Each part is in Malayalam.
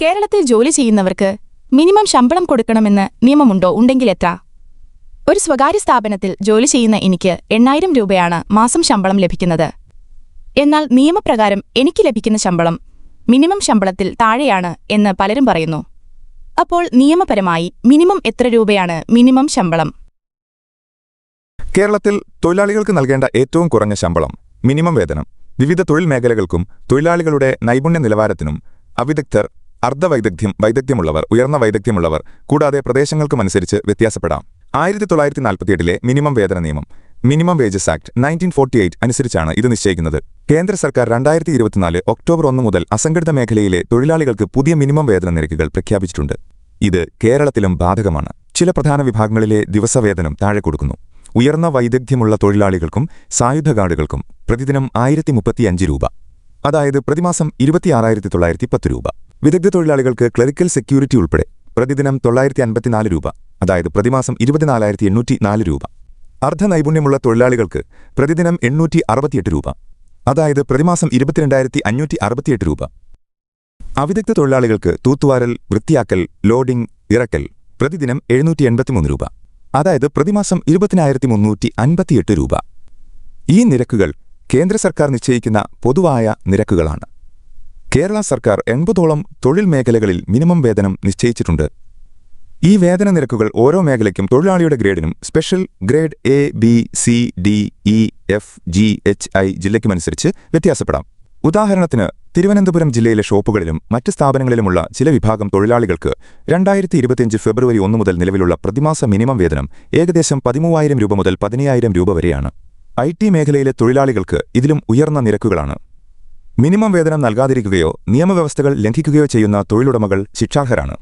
കേരളത്തിൽ ജോലി ചെയ്യുന്നവർക്ക് മിനിമം ശമ്പളം കൊടുക്കണമെന്ന് നിയമമുണ്ടോ ഉണ്ടെങ്കിൽ എത്ര? ഒരു സ്വകാര്യ സ്ഥാപനത്തിൽ ജോലി ചെയ്യുന്ന എനിക്ക് എണ്ണായിരം രൂപയാണ് മാസം ശമ്പളം ലഭിക്കുന്നത്. എന്നാൽ നിയമപ്രകാരം എനിക്ക് ലഭിക്കുന്ന ശമ്പളം മിനിമം ശമ്പളത്തിൽ താഴെയാണ് എന്ന് പലരും പറയുന്നു. അപ്പോൾ നിയമപരമായി മിനിമം എത്ര രൂപയാണ് മിനിമം ശമ്പളം? കേരളത്തിൽ തൊഴിലാളികൾക്ക് നൽകേണ്ട ഏറ്റവും കുറഞ്ഞ ശമ്പളം മിനിമം വേതനം. വിവിധ തൊഴിൽ മേഖലകൾക്കും തൊഴിലാളികളുടെ നൈപുണ്യ നിലവാരത്തിനും അവിദഗ്ധർ അർദ്ധവൈദഗ്ധ്യം വൈദഗ്ധ്യമുള്ളവർ ഉയർന്ന വൈദഗ്ധ്യമുള്ളവർ കൂടാതെ പ്രദേശങ്ങൾക്കുമനുസരിച്ച് വ്യത്യാസപ്പെടാം. ആയിരത്തി തൊള്ളായിരത്തി നാൽപ്പത്തിയെട്ടിലെ മിനിമം വേതന നിയമം minimum wages act nineteen forty eight അനുസരിച്ചാണ് ഇത് നിശ്ചയിക്കുന്നത്. കേന്ദ്ര സർക്കാർ രണ്ടായിരത്തി ഇരുപത്തിനാല് ഒക്ടോബർ ഒന്ന് മുതൽ അസംഘടിത മേഖലയിലെ തൊഴിലാളികൾക്ക് പുതിയ മിനിമം വേതന നിരക്കുകൾ പ്രഖ്യാപിച്ചിട്ടുണ്ട്. ഇത് കേരളത്തിലും ബാധകമാണ്. ചില പ്രധാന വിഭാഗങ്ങളിലെ ദിവസവേതനം താഴെ കൊടുക്കുന്നു. ഉയർന്ന വൈദഗ്ധ്യമുള്ള തൊഴിലാളികൾക്കും സായുധ ഗാർഡുകൾക്കും പ്രതിദിനം ആയിരത്തി രൂപ. അതായത് പ്രതിമാസം ഇരുപത്തിയാറായിരത്തി തൊള്ളായിരത്തി പത്ത് രൂപ. വിദഗ്ധ തൊഴിലാളികൾക്ക് ക്ലറിക്കൽ സെക്യൂരിറ്റി ഉൾപ്പെടെ പ്രതിദിനം തൊള്ളായിരത്തി അൻപത്തിനാല് രൂപ അതായത് പ്രതിമാസം ഇരുപത്തിനാലായിരത്തി എണ്ണൂറ്റി നാല് രൂപ അർദ്ധനൈപുണ്യമുള്ള തൊഴിലാളികൾക്ക് പ്രതിദിനം എണ്ണൂറ്റി അറുപത്തിയെട്ട് രൂപ അതായത് പ്രതിമാസം ഇരുപത്തിരണ്ടായിരത്തി അഞ്ഞൂറ്റി അറുപത്തിയെട്ട് രൂപ. അവിദഗ്ധ തൊഴിലാളികൾക്ക് തൂത്തുവാരൽ വൃത്തിയാക്കൽ ലോഡിംഗ് ഇറക്കൽ പ്രതിദിനം എഴുന്നൂറ്റി എൺപത്തിമൂന്ന് രൂപ അതായത് പ്രതിമാസം ഇരുപത്തിനായിരത്തി മുന്നൂറ്റി അൻപത്തിയെട്ട് രൂപ. ഈ നിരക്കുകൾ കേന്ദ്ര സർക്കാർ നിശ്ചയിക്കുന്ന പൊതുവായ നിരക്കുകളാണ്. കേരള സർക്കാർ എൺപതോളം തൊഴിൽ മേഖലകളിൽ മിനിമം വേതനം നിശ്ചയിച്ചിട്ടുണ്ട്. ഈ വേതന നിരക്കുകൾ ഓരോ മേഖലയ്ക്കും തൊഴിലാളിയുടെ ഗ്രേഡിനും special grade A B C D E F G H I ജില്ലയ്ക്കുമനുസരിച്ച് വ്യത്യാസപ്പെടാം. ഉദാഹരണത്തിന് തിരുവനന്തപുരം ജില്ലയിലെ ഷോപ്പുകളിലും മറ്റ് സ്ഥാപനങ്ങളിലുമുള്ള ചില വിഭാഗം തൊഴിലാളികൾക്ക് രണ്ടായിരത്തി ഇരുപത്തിയഞ്ച് ഫെബ്രുവരി ഒന്ന് മുതൽ നിലവിലുള്ള പ്രതിമാസ മിനിമം വേതനം ഏകദേശം പതിമൂവായിരം രൂപ മുതൽ പതിനയ്യായിരം രൂപ വരെയാണ്. ഐ മേഖലയിലെ തൊഴിലാളികൾക്ക് ഇതിലും ഉയർന്ന നിരക്കുകളാണ്. മിനിമം വേതനം നൽകാതിരിക്കുകയോ നിയമവ്യവസ്ഥകൾ ലംഘിക്കുകയോ ചെയ്യുന്ന തൊഴിലുടമകൾ ശിക്ഷാർഹരാണ്.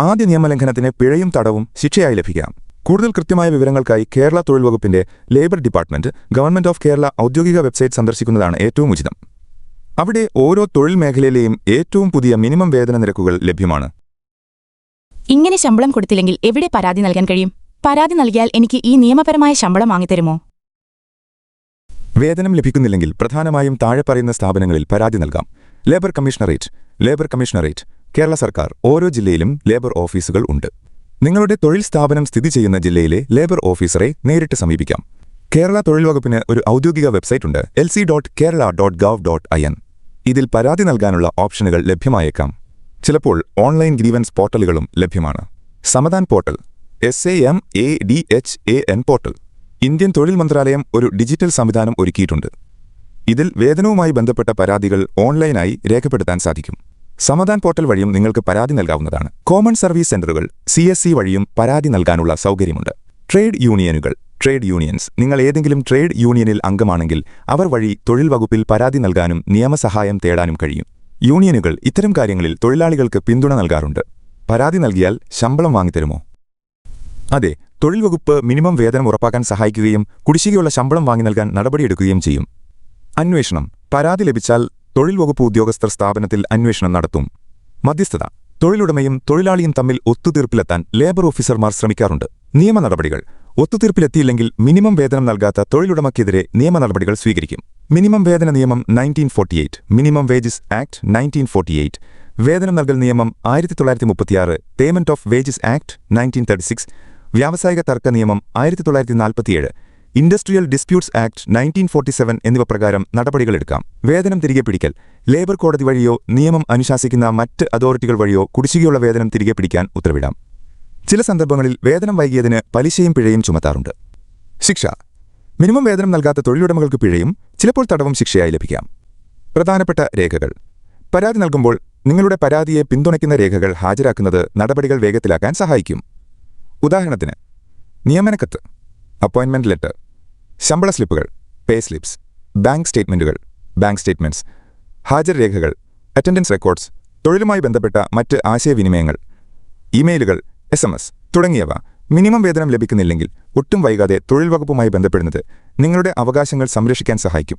ആദ്യ നിയമലംഘനത്തിന് പിഴയും തടവും ശിക്ഷയായി ലഭിക്കാം. കൂടുതൽ കൃത്യമായ വിവരങ്ങൾക്കായി കേരള തൊഴിൽ വകുപ്പിന്റെ labour department government of Kerala ഔദ്യോഗിക വെബ്സൈറ്റ് സന്ദർശിക്കുന്നതാണ് ഏറ്റവും ഉചിതം. അവിടെ ഓരോ തൊഴിൽ മേഖലയിലെയും ഏറ്റവും പുതിയ മിനിമം വേതന നിരക്കുകൾ ലഭ്യമാണ്. ഇങ്ങനെ ശമ്പളം കൊടുത്തില്ലെങ്കിൽ എവിടെ പരാതി നൽകാൻ കഴിയും? പരാതി നൽകിയാൽ എനിക്ക് ഈ നിയമപരമായ ശമ്പളം വാങ്ങിത്തരുമോ? വേതനം ലഭിക്കുന്നില്ലെങ്കിൽ പ്രധാനമായും താഴെ പറയുന്ന സ്ഥാപനങ്ങളിൽ പരാതി നൽകാം. Labour commissionerate labour commissionerate Kerala സർക്കാർ ഓരോ ജില്ലയിലും ലേബർ ഓഫീസുകൾ ഉണ്ട്. നിങ്ങളുടെ തൊഴിൽ സ്ഥാപനം സ്ഥിതി ചെയ്യുന്ന ജില്ലയിലെ ലേബർ ഓഫീസറെ നേരിട്ട് സമീപിക്കാം. കേരള തൊഴിൽ വകുപ്പിന് ഒരു ഔദ്യോഗിക വെബ്സൈറ്റ് ഉണ്ട് L C dot Kerala dot gov dot I N. ഇതിൽ പരാതി നൽകാനുള്ള ഓപ്ഷനുകൾ ലഭ്യമായേക്കാം. ചിലപ്പോൾ ഓൺലൈൻ ഗ്രീവൻസ് പോർട്ടലുകളും ലഭ്യമാണ്. Samadhan portal S A M A D H A N portal. Indian തൊഴിൽ മന്ത്രാലയം ഒരു ഡിജിറ്റൽ സംവിധാനം ഒരുക്കിയിട്ടുണ്ട്. ഇതിൽ വേതനവുമായി ബന്ധപ്പെട്ട പരാതികൾ ഓൺലൈനായി രേഖപ്പെടുത്താൻ സാധിക്കും. സമാധാൻ പോർട്ടൽ വഴിയും നിങ്ങൾക്ക് പരാതി നൽകാവുന്നതാണ്. കോമൺ സർവീസ് സെന്ററുകൾ സി എസ് സി വഴിയും പരാതി നൽകാനുള്ള സൗകര്യമുണ്ട്. ട്രേഡ് യൂണിയനുകൾ ട്രേഡ് യൂണിയൻസ് നിങ്ങൾ ഏതെങ്കിലും ട്രേഡ് യൂണിയനിൽ അംഗമാണെങ്കിൽ അവർ വഴി തൊഴിൽ വകുപ്പിൽ പരാതി നൽകാനും നിയമസഹായം തേടാനും കഴിയും. യൂണിയനുകൾ ഇത്തരം കാര്യങ്ങളിൽ തൊഴിലാളികൾക്ക് പിന്തുണ നൽകാറുണ്ട്. പരാതി നൽകിയാൽ ശമ്പളം വാങ്ങിത്തരുമോ? അതെ തൊഴിൽ വകുപ്പ് മിനിമം വേതനം ഉറപ്പാക്കാൻ സഹായിക്കുകയും കുടിശ്ശികയുള്ള ശമ്പളം വാങ്ങി നൽകാൻ നടപടിയെടുക്കുകയും ചെയ്യും. അന്വേഷണം. പരാതി ലഭിച്ചാൽ തൊഴിൽ വകുപ്പ് ഉദ്യോഗസ്ഥർ സ്ഥാപനത്തിൽ അന്വേഷണം നടത്തും. മധ്യസ്ഥത. തൊഴിലുടമയും തൊഴിലാളിയും തമ്മിൽ ഒത്തുതീർപ്പിലെത്താൻ ലേബർ ഓഫീസർമാർ ശ്രമിക്കാറുണ്ട്. നിയമ നടപടികൾ ഒത്തുതീർപ്പിലെത്തിയില്ലെങ്കിൽ മിനിമം വേതനം നൽകാത്ത തൊഴിലുടമയ്ക്കെതിരെ നിയമ നടപടികൾ സ്വീകരിക്കും. മിനിമം വേതന നിയമം nineteen forty eight minimum wages act nineteen forty eight വേതനം നൽകൽ നിയമം ആയിരത്തി തൊള്ളായിരത്തി മുപ്പത്തിയാറ് payment of wages act nineteen thirty six. വ്യാവസായിക തർക്ക നിയമം ആയിരത്തി തൊള്ളായിരത്തി നാൽപ്പത്തിയേഴ് industrial disputes act nineteen forty seven എന്നിവ പ്രകാരം നടപടികളെടുക്കാം വേതനം തിരികെ പിടിക്കൽ ലേബർ കോടതി വഴിയോ നിയമം അനുശാസിക്കുന്ന മറ്റ് അതോറിറ്റികൾ വഴിയോ കുടിശ്ശികയുള്ള വേതനം തിരികെ പിടിക്കാൻ ഉത്തരവിടാം. ചില സന്ദർഭങ്ങളിൽ വേതനം വൈകിയതിന് പലിശയും പിഴയും ചുമത്താറുണ്ട്. ശിക്ഷ. മിനിമം വേതനം നൽകാത്ത തൊഴിലുടമകൾക്ക് പിഴയും ചിലപ്പോൾ തടവും ശിക്ഷയായി ലഭിക്കാം. പ്രധാനപ്പെട്ട രേഖകൾ. പരാതി നൽകുമ്പോൾ നിങ്ങളുടെ പരാതിയെ പിന്തുണയ്ക്കുന്ന രേഖകൾ ഹാജരാക്കുന്നത് നടപടികൾ വേഗത്തിലാക്കാൻ സഹായിക്കും. ഉദാഹരണത്തിന് നിയമനക്കത്ത് അപ്പോയിൻമെന്റ് ലെറ്റർ ശമ്പള സ്ലിപ്പുകൾ പേ സ്ലിപ്സ് ബാങ്ക് സ്റ്റേറ്റ്മെന്റുകൾ ബാങ്ക് സ്റ്റേറ്റ്മെന്റ്സ് ഹാജർ രേഖകൾ അറ്റൻഡൻസ് റെക്കോർഡ്സ് തൊഴിലുമായി ബന്ധപ്പെട്ട മറ്റ് ആശയവിനിമയങ്ങൾ ഇമെയിലുകൾ എസ് എം എസ് തുടങ്ങിയവ മിനിമം വേതനം ലഭിക്കുന്നില്ലെങ്കിൽ ഒട്ടും വൈകാതെ തൊഴിൽ വകുപ്പുമായി ബന്ധപ്പെടുന്നത് നിങ്ങളുടെ അവകാശങ്ങൾ സംരക്ഷിക്കാൻ സഹായിക്കും.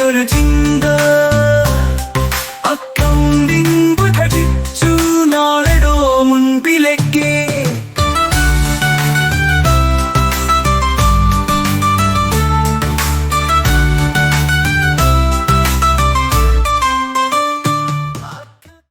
മായാടാക്സ് ട്രെയിനിങ് പുതിയൊരു ചിന്ത അക്കൗണ്ടിംഗ്